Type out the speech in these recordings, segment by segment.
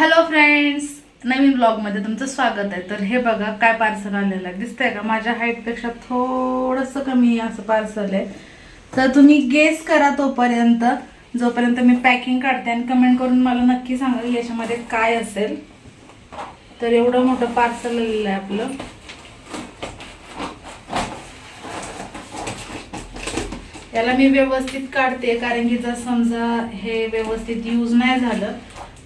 Hello friends नवीन ब्लॉगमध्ये तुमचं स्वागत आहे. तर हे बघा काय पार्सल आलेलं आहे दिसतंय का? माझ्या हाईटपेक्षा थोडंसं कमी असं पार्सल आहे. तर तुम्ही गेस करा तोपर्यंत. जोपर्यंत मी पॅकिंग काढते आणि कमेंट करून मला नक्की सांगा याच्यामध्ये काय असेल. तर एवढं मोठं पार्सल आलेलं आहे आपलं. याला मी व्यवस्थित काढते कारण की जर समजा हे व्यवस्थित यूज नाही झालं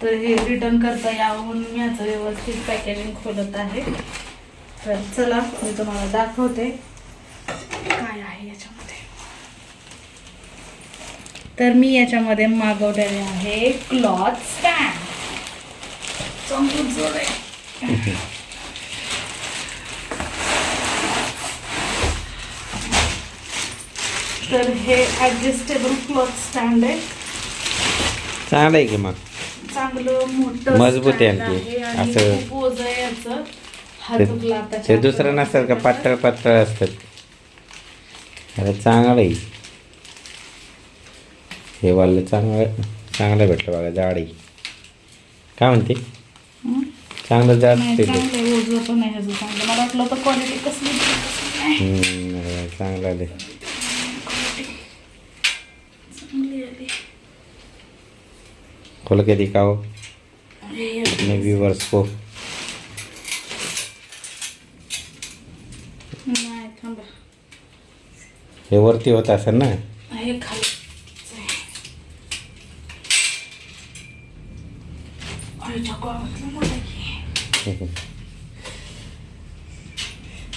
तर हे रिटर्न करता यावं मी याचं व्यवस्थित पॅकेजिंग खोलत आहे. तर चला मी तुम्हाला दाखवते. काय आहे याच्यामध्ये? तर मी याच्यामध्ये मागवलेले आहे क्लॉथ स्टँड समजून जोड आहे तर हे ॲडजस्टेबल क्लॉथ स्टँड आहे. चांगलं आहे की मग? मोठं मजबूत आहे आणखी. आणि असं- खूप ओझं आहे याचं. हात ते- दुखला ते. दुसरं नसतं का पातळ पातळ असतात. अरे चांगलं आहे. हे वालं चांगलं चांगलं भेटलं बघा जाड आहे. काय म्हणते? हं? चांगलं जाड नाही ते. चांगलं आहे, ओझं पण आहे ह्याचं चांगलं. मला वाटलं होतं क्वालिटी कसली कसली नाही. हम्म, चांगलं आले चांगली आली खोल के दिखाओ। अपने व्यूवर्स को। नाही थांबा। हे वरती होत असेल ना? आहे की.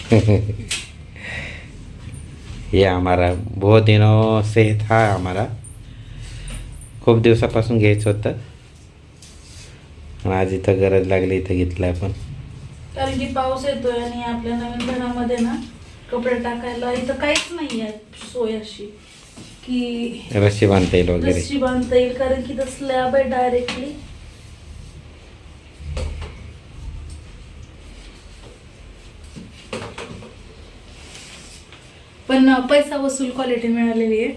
ये हमारा बहुत दिनों से था हमारा। खूप दिवसापासून घ्यायचं होतं. आज इथं गरज लागली इथं घेतलं आपण. कारण की पाऊस येतोय आणि आपल्या नवीन घरामध्ये ना कपडे टाकायला इथं काहीच नाही आहे सोय अशी की रस्सी बांधता येईल वगैरे. रस्सी बांधता येईल कारण की तर स्लॅब आहे डायरेक्टली पण पैसा वसूल क्वालिटी मिळालेली आहे.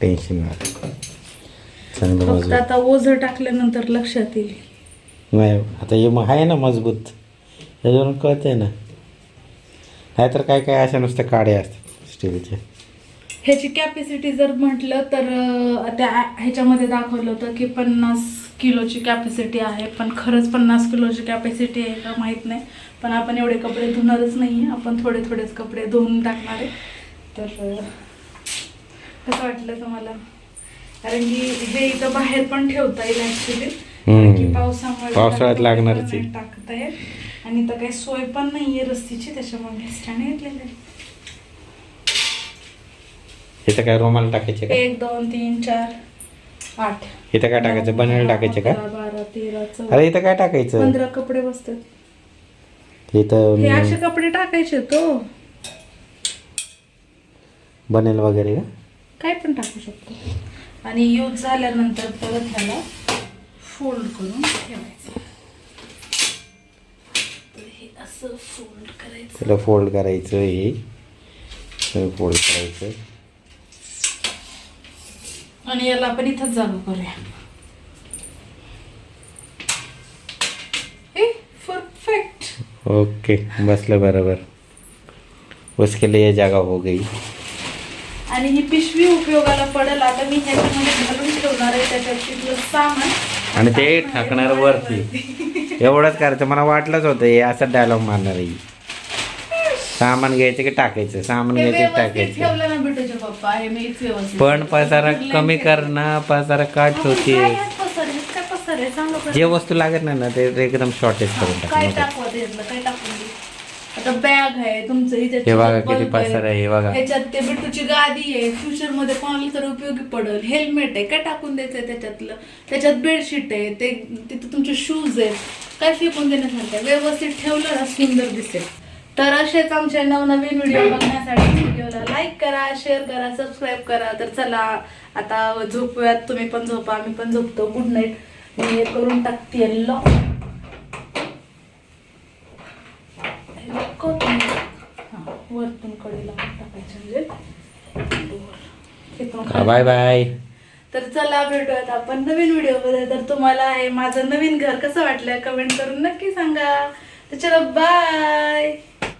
टेन्शन नाही. चांगलं फक्त मजबूत. आता ओझं टाकल्यानंतर लक्षात येईल. नाही आता हे मग आहे ना मजबूत. त्याच्यावरून कळतंय ना. नाहीतर काय काय अशा नुसत्या काड्या असतात स्टीलच्या. ह्याची कॅपॅसिटी जर म्हटलं तर अं, त्या ह्याच्यामध्ये दाखवलं होतं की पन्नास किलोची कॅपॅसिटी आहे. पण खरंच पन्नास किलोची कॅपॅसिटी आहे का माहीत नाही. पण आपण एवढे कपडे धुणारच नाही आहे आपण थोडे थोडेच कपडे धुवून टाकणार आहे. तर अं, कसं वाटलं तुम्हाला? कारण की हे इथं बाहेर पण ठेवता येईल की हम्म. पावसामुळे पावसाळ्यात लागणारच आहे. टाकता येत आणि इथं काही सोय पण नाही आहे रस्तीची त्याच्यामुळे घेतलेलं आहे इथं काय रोमाला टाकायचे का? एक दोन तीन चार आठ. इथं काय टाकायचं? बनेल टाकायचे का? अकरा, बारा तेरा चौदा. अरे इथं काय टाकायचं? पंधरा कपडे बसतात. इथं असे कपडे टाकायचे तो. बनेल वगैरे का? काय पण टाकू शकतो. आणि यूज झाल्यानंतर परत ह्याला फोल्ड करून ठेवायचं. हे असं फोल्ड करायचं. त्याला फोल्ड करायचं हे फोल्ड करायचं आणि याला आपण इथंच जागा करूया. परफेक्ट ओके बसलं बरोबर. उसके लिए जगह हो गई. आणि ही पिशवी उपयोगाला पडेल आता मी ह्याच्यामध्ये घालून ठेवणार आहे त्याच्यात सामान आणि ते टाकणार वरती एवढंच करायचं मला वाटलंच होतं हे असं डायलॉग मारणार आहे सामान घ्यायचं की टाकायचं सामान घ्यायचं की टाकायचं हे पण. पसारा कमी. कर ना पसारा का आपण ठेवते काय ह्यात पसार आहे? काय पसार आहे? सांगा बरं. जे वस्तू लागत नाही ना ते एकदम शॉर्टेज करून काय टाक टाकू आता बॅग आहे तुमचं इथे हे बघा किती पसार आहे. हे बघा. ह्याच्यात ते बिटूची गादी आहे फ्युचरमध्ये कोणाला तर उपयोगी पडेल. हेल्मेट आहे काय टाकून द्यायचंय त्याच्यातलं? त्याच्यात बेडशीट आहे ते तिथे तुमचे शूज आहेत. काय फेकून देण्यासारखं. व्यवस्थित ठेवलं ना सुंदर दिसेल. तर असेच आमचे नवनवीन व्हिडिओ बघण्यासाठी व्हिडिओला लाईक करा शेअर करा सबस्क्राईब करा. तर चला आता झोपूयात. तुम्ही पण झोपा आम्ही पण झोपतो. गुड नाईट मी हे करून टाकते लॉक म्हणजे बाय बाय. तर चला भेटूयात आपण नवीन व्हिडिओमध्ये. तर तुम्हाला हे माझं नवीन घर कसं वाटलं कमेंट करून नक्की सांगा. तर चला बाय.